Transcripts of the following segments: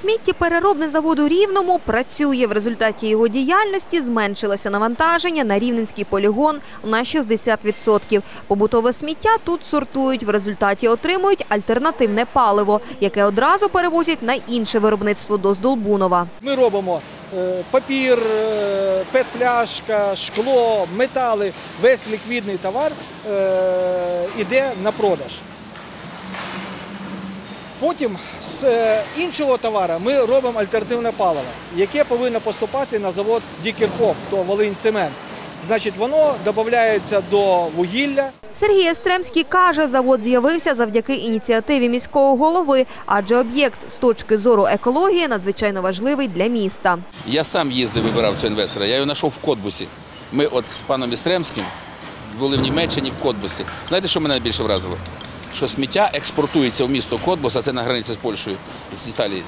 Сміттєпереробний завод у Рівному працює. В результаті його діяльності зменшилося навантаження на рівненський полігон на 60%. Побутове сміття тут сортують. В результаті отримують альтернативне паливо, яке одразу перевозять на інше виробництво до Здолбунова. Ми робимо е, папір, е, пет-пляшка, шкло, метали, весь ліквідний товар е, іде на продаж. Потім з е, іншого товару ми робимо альтернативне паливо, яке повинно поступати на завод Дікерхоф, то Волинь Цемент. Значить, воно додається до вугілля. Сергій Естремський каже, завод з'явився завдяки ініціативі міського голови, адже об'єкт з точки зору екології надзвичайно важливий для міста. Я сам їздив, вибирав цього інвестора. Я його знайшов в Котбусі. Ми от з паном Істремським були в Німеччині в Котбусі. Знаєте, що мене найбільше вразило? Що сміття експортується в місто Котбус, а це на границі з Польщею, з Італією.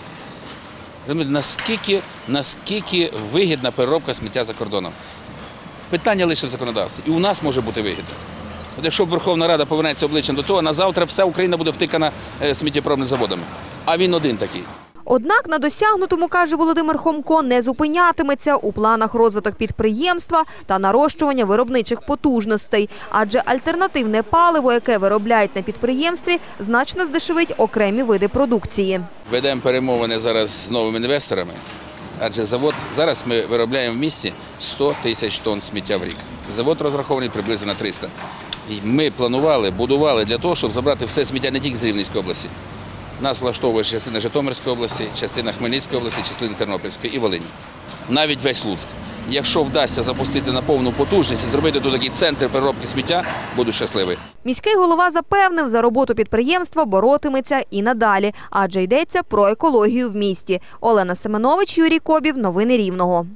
Наскільки, наскільки вигідна переробка сміття за кордоном? Питання лише в законодавстві. І у нас може бути вигідно. От якщо Верховна Рада повернеться обличчям до того, на завтра вся Україна буде втикана е, сміттєпробними заводами. А він один такий. Однак на досягнутому, каже Володимир Хомко, не зупинятиметься у планах розвиток підприємства та нарощування виробничих потужностей. Адже альтернативне паливо, яке виробляють на підприємстві, значно здешевить окремі види продукції. Ведемо перемовини зараз з новими інвесторами, адже завод зараз ми виробляємо в місті 100 тисяч тонн сміття в рік. Завод розрахований приблизно на 300. І ми планували, будували для того, щоб забрати все сміття не тільки з Рівненської області. Нас влаштовує частина Житомирської області, частина Хмельницької області, частина Тернопільської і Волині. Навіть весь Луцьк. Якщо вдасться запустити на повну потужність і зробити тут такий центр переробки сміття, буду щасливий. Міський голова запевнив, за роботу підприємства боротиметься і надалі, адже йдеться про екологію в місті. Олена Семенович, Юрій Кобів. Новини Рівного.